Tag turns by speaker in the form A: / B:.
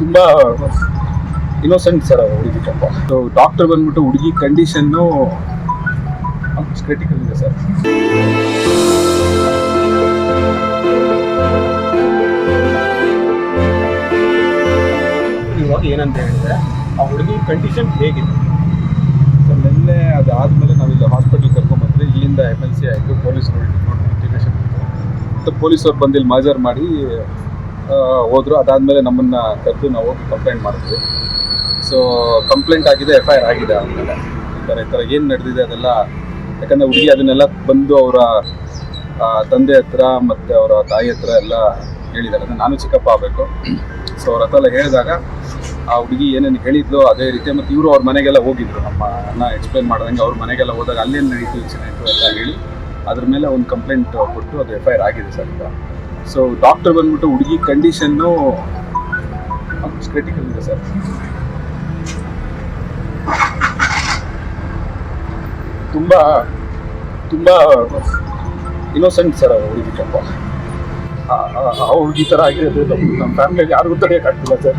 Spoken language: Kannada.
A: ತುಂಬಾ ಇನ್ನೋಸೆಂಟ್ ಸರ್ ಹುಡುಗಿ ಪಾಪ ಸೊ ಡಾಕ್ಟರ್ ಬಂದ್ಬಿಟ್ಟು ಹುಡುಗಿ ಕಂಡೀಷನ್ನು ಕ್ರಿಟಿಕಲ್ ಇದೆ ಸರ್
B: ಇವಾಗ ಏನಂತ ಹೇಳಿದ್ರೆ ಆ ಹುಡುಗಿ ಕಂಡೀಷನ್ ಹೇಗಿದೆ?
A: ಸರ್ ನಿನ್ನೆ ಅದಾದಮೇಲೆ ನಾವಿಲ್ಲಿ ಹಾಸ್ಪಿಟಲ್ ಕರ್ಕೊಂಡ್ಬಂದ್ರೆ ಇಲ್ಲಿಂದ ಎಂ ಎಲ್ ಸಿ ಆಯಿತು ಪೊಲೀಸರು ನೋಟಿಫಿಕೇಶನ್ ಮತ್ತು ಪೊಲೀಸರು ಬಂದು ಇಲ್ಲಿ ಮಾಜರ್ ಮಾಡಿ ಹೋದ್ರು. ಅದಾದಮೇಲೆ ನಮ್ಮನ್ನು ಕರೆದು ನಾವು ಕಂಪ್ಲೇಂಟ್ ಮಾಡಿದ್ವಿ. ಸೊ ಕಂಪ್ಲೇಂಟ್ ಆಗಿದೆ ಎಫ್ ಐ ಆರ್ ಆಗಿದೆ ಆಮೇಲೆ. ಈ ಥರ ಈ ಥರ ಏನು ನಡೆದಿದೆ ಅದೆಲ್ಲ? ಯಾಕಂದರೆ ಹುಡುಗಿ ಅದನ್ನೆಲ್ಲ ಬಂದು ಅವರ ತಂದೆ ಹತ್ರ ಮತ್ತು ಅವರ ತಾಯಿ ಹತ್ರ ಎಲ್ಲ ಹೇಳಿದ್ದಾರೆ. ಅಂದರೆ ನಾನು ಚಿಕ್ಕಪ್ಪ ಆಗಬೇಕು. ಸೊ ಅವ್ರ ಹತ್ರ ಎಲ್ಲ ಹೇಳಿದಾಗ ಆ ಹುಡುಗಿ ಏನೇನು ಹೇಳಿದ್ಲು ಅದೇ ರೀತಿ ಮತ್ತು ಇವರು ಅವ್ರ ಮನೆಗೆಲ್ಲ ಹೋಗಿದ್ರು. ನಮ್ಮ ಅನ್ನ ಎಕ್ಸ್ಪ್ಲೇನ್ ಮಾಡಿದಂಗೆ ಅವ್ರ ಮನೆಗೆಲ್ಲ ಹೋದಾಗ ಅಲ್ಲೇನು ನಡೀತು ಚೆನ್ನಾಗಿತ್ತು ಅಂತ ಹೇಳಿ ಅದ್ರ ಮೇಲೆ ಒಂದು ಕಂಪ್ಲೇಂಟ್ ಕೊಟ್ಟು ಅದು ಎಫ್ ಐ ಆರ್ ಆಗಿದೆ ಸರ್ ಈಗ. ಸೊ ಡಾಕ್ಟರ್ ಬಂದ್ಬಿಟ್ಟು ಹುಡುಗಿ ಕಂಡೀಷನ್ನು ಕ್ರಿಟಿಕಲ್ ಇದೆ ಸರ್. ತುಂಬ ತುಂಬ ಇನ್ನೋಸೆಂಟ್ ಸರ್ ಹುಡುಗಿ ಪಾಪ. ಹುಡುಗಿ ಥರ ಆಗಿರೋದು ನಮ್ಮ ಫ್ಯಾಮಿಲಿಯಲ್ಲಿ ಯಾರಿಗೂ ತಡೆಯೋಕ್ಕಾಗ್ತಿಲ್ಲ ಸರ್.